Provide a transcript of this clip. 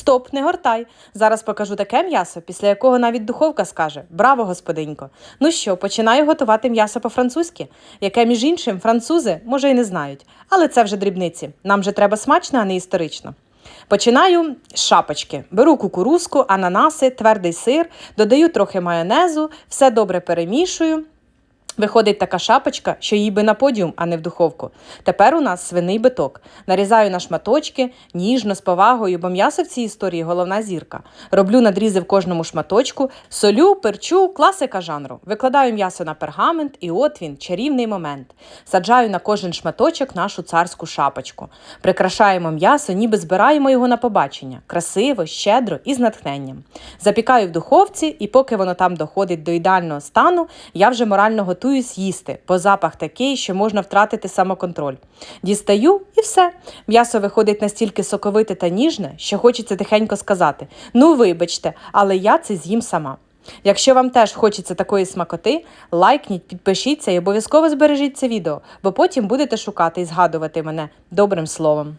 Стоп, не гортай. Зараз покажу таке м'ясо, після якого навіть духовка скаже Браво, господинько! Ну що, починаю готувати м'ясо по-французьки, яке, між іншим, французи може і не знають. Але це вже дрібниці. Нам же треба смачно, а не історично. Починаю з шапочки. Беру кукурузку, ананаси, твердий сир, додаю трохи майонезу, все добре перемішую. Виходить така шапочка, що їй би на подіум, а не в духовку. Тепер у нас свиний биток. Нарізаю на шматочки, ніжно, з повагою, бо м'ясо в цій історії головна зірка. Роблю надрізи в кожному шматочку, солю, перчу, класика жанру. Викладаю м'ясо на пергамент, і от він, чарівний момент. Саджаю на кожен шматочок нашу царську шапочку. Прикрашаємо м'ясо, ніби збираємо його на побачення. Красиво, щедро і з натхненням. Запікаю в духовці, і поки воно там доходить до ідеального стану, я вже морально готуюсь їсти, бо запах такий, що можна втратити самоконтроль. Дістаю і все. М'ясо виходить настільки соковите та ніжне, що хочеться тихенько сказати: ну, вибачте, але я це з'їм сама. Якщо вам теж хочеться такої смакоти, лайкніть, підпишіться і обов'язково збережіть це відео, бо потім будете шукати і згадувати мене добрим словом.